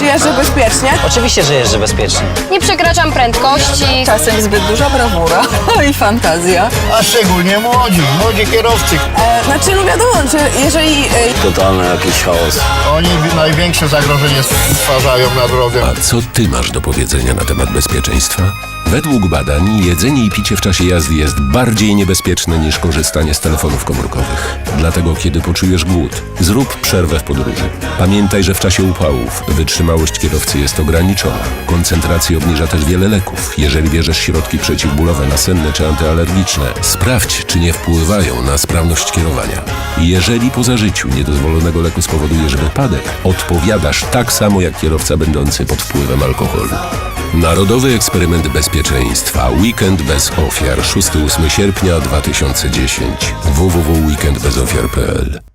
Czy jeżdżę bezpiecznie? Oczywiście, że jeżdżę bezpiecznie. Nie przekraczam prędkości. Czasem zbyt duża brawura i fantazja. A szczególnie młodzi, młodzi kierowcy. E, znaczy, no wiadomo, że jeżeli e, Totalny jakiś chaos. Oni największe zagrożenie stwarzają na drodze. A co ty masz do powiedzenia na temat bezpieczeństwa? Według badań jedzenie i picie w czasie jazdy jest bardziej niebezpieczne niż korzystanie z telefonów komórkowych. Dlatego kiedy poczujesz głód, zrób przerwę w podróży. Pamiętaj, że w czasie upałów wytrzymałość kierowcy jest ograniczona. Koncentrację obniża też wiele leków. Jeżeli bierzesz środki przeciwbólowe, nasenne czy antyalergiczne, sprawdź, czy nie wpływają na sprawność kierowania. Jeżeli po zażyciu niedozwolonego leku spowodujesz wypadek, odpowiadasz tak samo jak kierowca będący pod wpływem alkoholu. Narodowy Eksperyment Bezpieczeństwa. Weekend bez ofiar. 6-8 sierpnia 2010 www.weekendbezofiar.pl